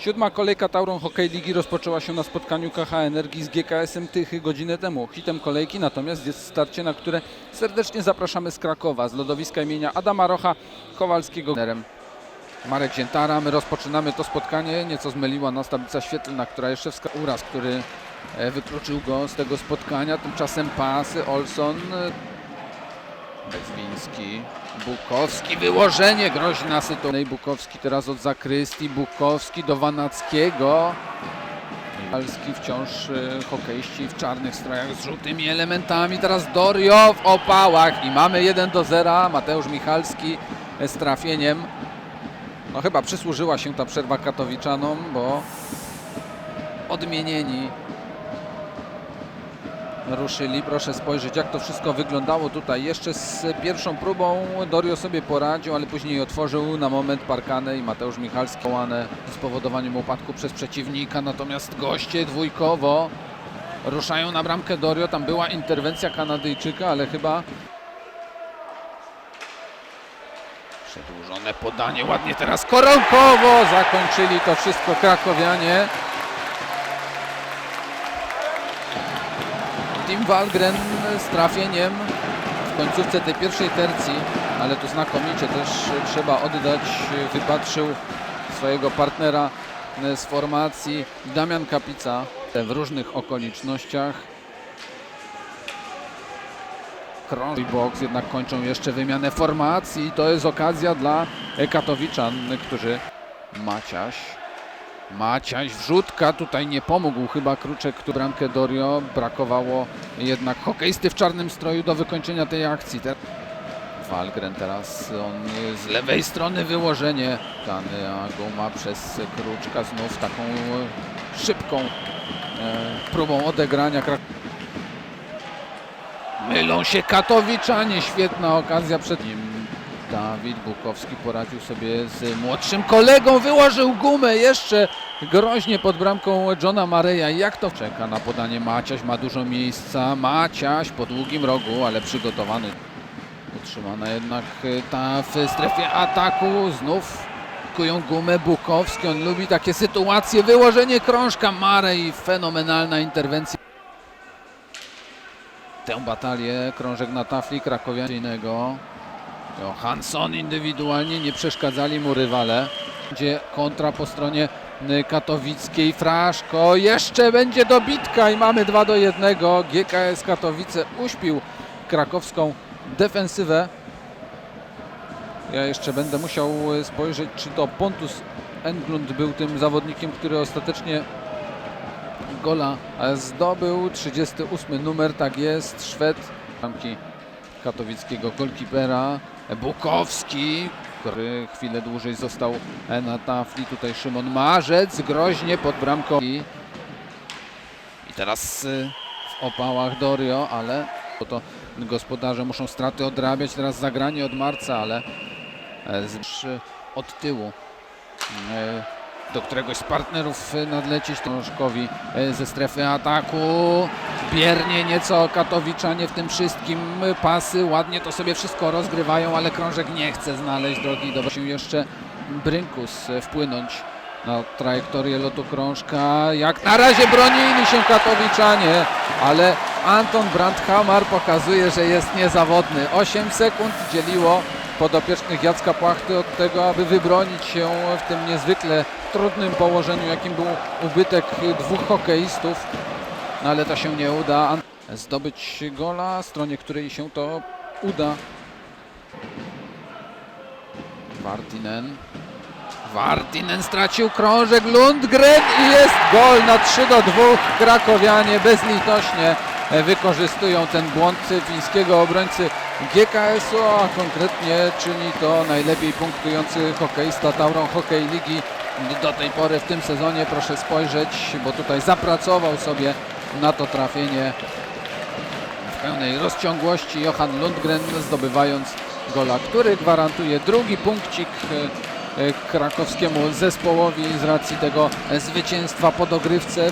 Siódma kolejka Tauron Hokej Ligi rozpoczęła się na spotkaniu KH Energii z GKS-em Tychy godzinę temu. Hitem kolejki natomiast jest starcie, na które serdecznie zapraszamy z Krakowa, z lodowiska imienia Adama Rocha Kowalskiego. Marek Ziętara. My rozpoczynamy to spotkanie. Nieco zmyliła nas tablica świetlna, która jeszcze wskazuje uraz, który e, wykluczył go z tego spotkania. Tymczasem pasy Olson. Bezwiński, Bukowski, wyłożenie, groźna sytuacja. Bukowski teraz od Zakrystii, Bukowski do Wanackiego. Michalski wciąż e, hokeiści w czarnych strojach z żółtymi elementami. Teraz Dorio w opałach i mamy 1 do 0. Mateusz Michalski e, z trafieniem. No chyba przysłużyła się ta przerwa katowiczanom, bo odmienieni ruszyli. Proszę spojrzeć, jak to wszystko wyglądało tutaj. Jeszcze z pierwszą próbą Dorio sobie poradził, ale później otworzył na moment parkanę i Mateusz Michalski łane spowodowaniem upadku przez przeciwnika. Natomiast goście dwójkowo ruszają na bramkę Dorio. Tam była interwencja Kanadyjczyka, ale chyba przedłużone podanie. Ładnie teraz koronkowo zakończyli to wszystko krakowianie. Tim Walgren z trafieniem w końcówce tej pierwszej tercji, ale tu znakomicie też trzeba oddać, wypatrzył swojego partnera z formacji Damian Kapica w różnych okolicznościach. Krąży boks, jednak kończą jeszcze wymianę formacji i to jest okazja dla Katowiczan, którzy Maciaś Maciaś, wrzutka, tutaj nie pomógł chyba Kruczek, który bramkę Dorio, brakowało jednak hokeisty w czarnym stroju do wykończenia tej akcji. Walgren teraz, on z lewej strony wyłożenie, Tany, a Guma przez Kruczka znów taką e, szybką e, próbą odegrania. Mylą się Katowiczanie, świetna okazja przed nim. Dawid Bukowski poradził sobie z młodszym kolegą, wyłożył gumę jeszcze groźnie pod bramką Johna Mareya. Jak to czeka na podanie Maciaś, ma dużo miejsca. Maciaś po długim rogu, ale przygotowany. Utrzymana jednak ta w strefie ataku. Znów kują gumę Bukowski. On lubi takie sytuacje. Wyłożenie krążka Marej, fenomenalna interwencja. Tę batalię krążek na tafli krakowianego. Johansson indywidualnie nie przeszkadzali mu rywale. Będzie kontra po stronie katowickiej. Fraszko jeszcze będzie dobitka i mamy 2 do 1. GKS Katowice uśpił krakowską defensywę. Ja jeszcze będę musiał spojrzeć, czy to Pontus Englund był tym zawodnikiem, który ostatecznie gola zdobył. 38 numer, tak jest. Szwed. Bramki katowickiego golkipera. Bukowski, który chwilę dłużej został e, na tafli. Tutaj Szymon Marzec, groźnie pod bramką. I, teraz y, w opałach Dorio, ale bo to gospodarze muszą straty odrabiać. Teraz zagranie od marca, ale e, od tyłu. Do któregoś z partnerów e, nadlecieć Trążkowi e, ze strefy ataku. Biernie nieco Katowiczanie w tym wszystkim. Pasy ładnie to sobie wszystko rozgrywają, ale krążek nie chce znaleźć drogi. Dobra się jeszcze Brynkus e, wpłynąć na trajektorię lotu krążka. Jak na razie bronili się Katowiczanie, ale Anton Brandhammer pokazuje, że jest niezawodny. 8 sekund dzieliło podopiecznych Jacka Płachty od tego, aby wybronić się w tym niezwykle trudnym położeniu, jakim był ubytek dwóch hokeistów. No ale to się nie uda. Zdobyć gola, stronie której się to uda. Wartinen. Wartinen stracił krążek Lundgren i jest gol na 3 do 2. Krakowianie bezlitośnie wykorzystują ten błąd fińskiego obrońcy GKS-u, a konkretnie czyni to najlepiej punktujący hokeista Tauron Hokej Ligi do tej pory w tym sezonie. Proszę spojrzeć, bo tutaj zapracował sobie na to trafienie w pełnej rozciągłości Johan Lundgren zdobywając gola, który gwarantuje drugi punkcik e, e, krakowskiemu zespołowi z racji tego zwycięstwa po dogrywce